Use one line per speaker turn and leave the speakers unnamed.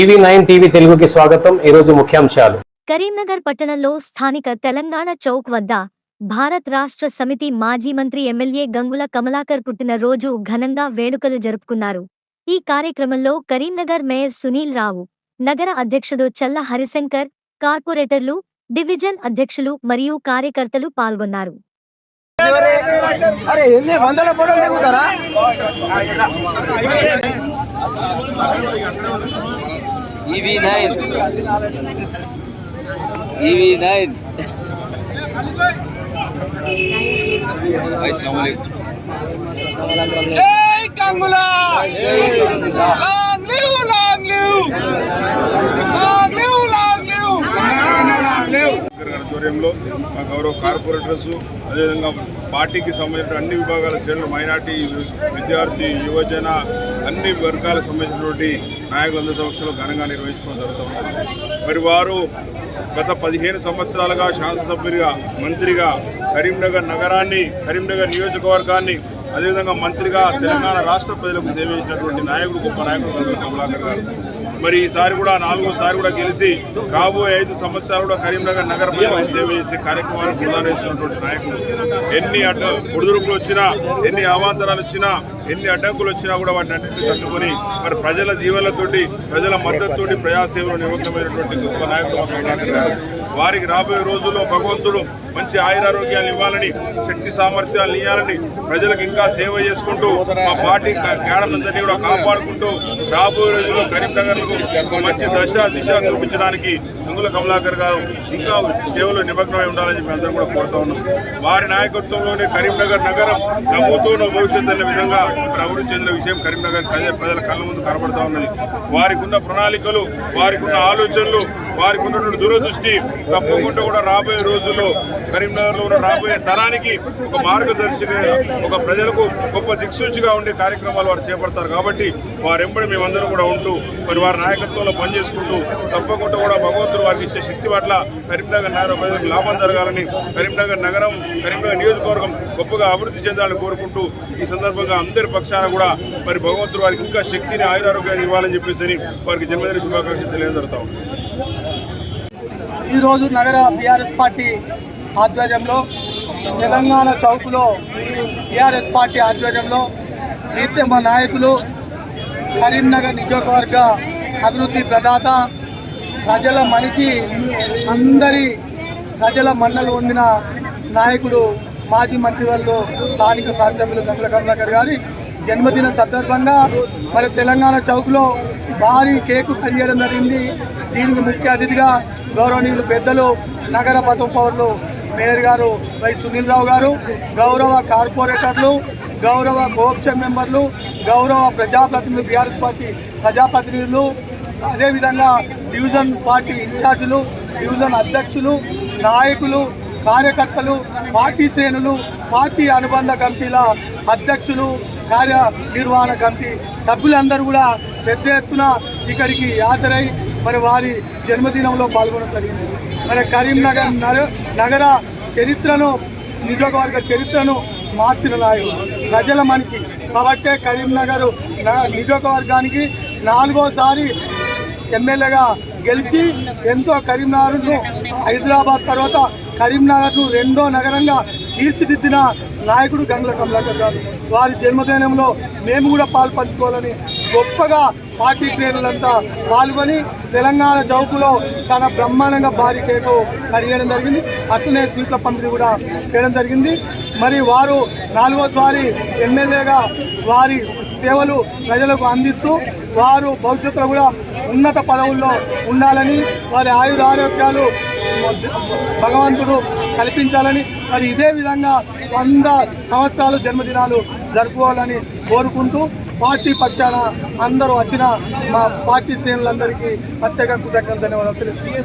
EV nine TV తెలుగుకి స్వాగతం. ఈరోజు ముఖ్యాంశాలు.
కరీంనగర్ పట్టణంలో స్థానిక తెలంగాణ చౌక్ వద్ద భారత్ రాష్ట్ర సమితి మాజీ మంత్రి ఎమ్మెల్యే గంగుల కమలాకర్ పుట్టినరోజు ఘనంగా వేడుకలు జరుపుకున్నారు. ఈ కార్యక్రమంలో కరీంనగర్ మేయర్ సునీల్ రావు నగర అధ్యక్షుడు చల్ల హరిశంకర్ కార్పొరేటర్లు డివిజన్ అధ్యక్షులు మరియు కార్యకర్తలు పాల్గొన్నారు.
అరే ఎన్ని వందల ఫోటోలు దిగుతారా?
ఈవీ నైన్ ఈవీ నైన్
గారి ఆధ్వర్యంలో మా గౌరవ కార్పొరేటర్స్ అదేవిధంగా పార్టీకి సంబంధించిన అన్ని విభాగాల శ్రేణులు మైనార్టీ విద్యార్థి యువజన అన్ని వర్గాలకు సంబంధించినటువంటి నాయకులందరి సమక్షంలో ఘనంగా నిర్వహించుకోవడం జరుగుతుంది మరి వారు గత పదిహేను సంవత్సరాలుగా శాసనసభ్యుడిగా మంత్రిగా కరీంనగర్ నగరాన్ని కరీంనగర్ నియోజకవర్గాన్ని అదేవిధంగా మంత్రిగా తెలంగాణ రాష్ట్ర ప్రజలకు సేవ చేసినటువంటి నాయకుడు గొప్ప నాయకుడు కమలాకర్ గారు. మరి ఈసారి కూడా నాలుగోసారి కూడా గెలిచి రాబోయే ఐదు సంవత్సరాలు కూడా కరీంనగర్ నగర ప్రజలకు సేవ చేసే కార్యక్రమాలు ప్రధాన నాయకులు. ఎన్ని అడ్డ ఒడిదుడుకులు వచ్చినా ఎన్ని అవాంతరాలు వచ్చినా ఎన్ని అడ్డంకులు వచ్చినా కూడా వాటిని అన్నింటినీ తట్టుకొని మరి ప్రజల జీవనతోటి ప్రజల మద్దతుతోటి ప్రజాసేవలు నిమగ్నమైనటువంటి గొప్ప నాయకులు వారికి రాబోయే రోజుల్లో భగవంతుడు మంచి ఆయురారోగ్యాలు ఇవ్వాలని శక్తి సామర్థ్యాలు ఇవ్వాలని ప్రజలకు ఇంకా సేవ చేసుకుంటూ మా పార్టీ కేడలందరినీ కూడా కాపాడుకుంటూ రాబోయే రోజుల్లో కరీంనగర్కు మంచి దశ దిశ చూపించడానికి నంగుల కమలాకర్ గారు ఇంకా సేవలో నిమగ్నమై ఉండాలని చెప్పి అందరూ కూడా కోరుతా ఉన్నాం. వారి నాయకత్వంలోనే కరీంనగర్ నగరం నవ్వుతూనో భవిష్యత్తు అనే విధంగా మరి అభివృద్ధి చెందిన విషయం కరీంనగర్ ప్రజల కళ్ళ ముందు కనబడతా ఉన్నది. వారికి ఉన్న ప్రణాళికలు వారికి ఉన్న ఆలోచనలు వారికి ఉన్నటువంటి దూరదృష్టి తప్పకుండా కూడా రాబోయే రోజుల్లో కరీంనగర్లో ఉన్న రాబోయే తరానికి ఒక మార్గదర్శిగా ఒక ప్రజలకు గొప్ప దిక్సూచిగా ఉండే కార్యక్రమాలు వారు చేపడతారు కాబట్టి వారెంబడి మేమందరం కూడా ఉంటూ మరి వారి నాయకత్వంలో పనిచేసుకుంటూ తప్పకుండా కూడా భగవంతుడు వారికి ఇచ్చే శక్తి పట్ల కరీంనగర్ నగర ప్రజలకు లాభం జరగాలని కరీంనగర్ నగరం కరీంనగర్ నియోజకవర్గం గొప్పగా అభివృద్ధి చెందాలని కోరుకుంటూ ఈ సందర్భంగా అందరి పక్షాన కూడా మరి భగవంతుడు వారికి ఇంకా శక్తిని ఆయురారోగ్యాన్ని ఇవ్వాలని చెప్పేసి వారికి జన్మదిన శుభాకాంక్షలు తెలియజేస్తాం
ఈరోజు నగర బీఆర్ఎస్ పార్టీ ఆధ్వర్యంలో తెలంగాణ చౌక్లో బీఆర్ఎస్ పార్టీ ఆధ్వర్యంలో నిత్య మా నాయకులు కరీంనగర్ నియోజకవర్గ అభివృద్ధి ప్రదాత ప్రజల మనిషి అందరి ప్రజల మన్నలు పొందిన నాయకుడు మాజీ మంత్రివర్లు స్థానిక శాసనసభ్యులు గంగుల కమలాకర్ గారి జన్మదిన సందర్భంగా మరి తెలంగాణ చౌక్లో భారీ కేకు కట్ చేయడం జరిగింది. దీనికి ముఖ్య అతిథిగా గౌరవనీయులు పెద్దలు నగర పదవ పౌరులు మేయర్ గారు వై సునీల్ రావు గారు గౌరవ కార్పొరేటర్లు గౌరవ కోఆప్షన్ మెంబర్లు గౌరవ ప్రజాప్రతినిధులు బీఆర్ఎస్ పార్టీ ప్రజాప్రతినిధులు అదేవిధంగా డివిజన్ పార్టీ ఇన్ఛార్జీలు డివిజన్ అధ్యక్షులు నాయకులు కార్యకర్తలు పార్టీ శ్రేణులు పార్టీ అనుబంధ కమిటీల అధ్యక్షులు కార్యనిర్వహణ కమిటీ సభ్యులందరూ కూడా పెద్ద ఎత్తున ఇక్కడికి హాజరై మరి వారి జన్మదినంలో పాల్గొనడం జరిగింది. మరి కరీంనగర్ నగ- నగర చరిత్రను నియోజకవర్గ చరిత్రను మార్చిన నాయకుడు ప్రజల మనిషి. కాబట్టే కరీంనగర్ నియోజకవర్గానికి నాలుగోసారి ఎమ్మెల్యేగా గెలిచి ఎంతో కరీంనగర్ను హైదరాబాద్ తర్వాత కరీంనగర్ను రెండో నగరంగా తీర్చిదిద్దిన నాయకుడు గంగుల కమలాకర్ గారు. వారి జన్మదినంలో మేము కూడా పాల్పంచుకోవాలని గొప్పగా పార్టీ శ్రేణులంతా పాల్గొని తెలంగాణ చౌకులో చాలా బ్రహ్మాండంగా భారీ కేకు కడిగేయడం జరిగింది. అట్లనే స్వీట్ల పంపిణీ కూడా చేయడం జరిగింది. మరి వారు నాలుగోసారి ఎమ్మెల్యేగా వారి సేవలు ప్రజలకు అందిస్తూ వారు భవిష్యత్తులో కూడా ఉన్నత పదవుల్లో ఉండాలని వారి ఆయుర ఆరోగ్యాలు భగవంతుడు కల్పించాలని మరి ఇదే విధంగా వంద సంవత్సరాలు జన్మదినాలు జరుపుకోవాలని కోరుకుంటూ పార్టీ పక్షాన అందరూ వచ్చిన మా పార్టీ శ్రేణులందరికీ ప్రత్యేక కృతజ్ఞత ధన్యవాదాలు. తెలుస్తుంది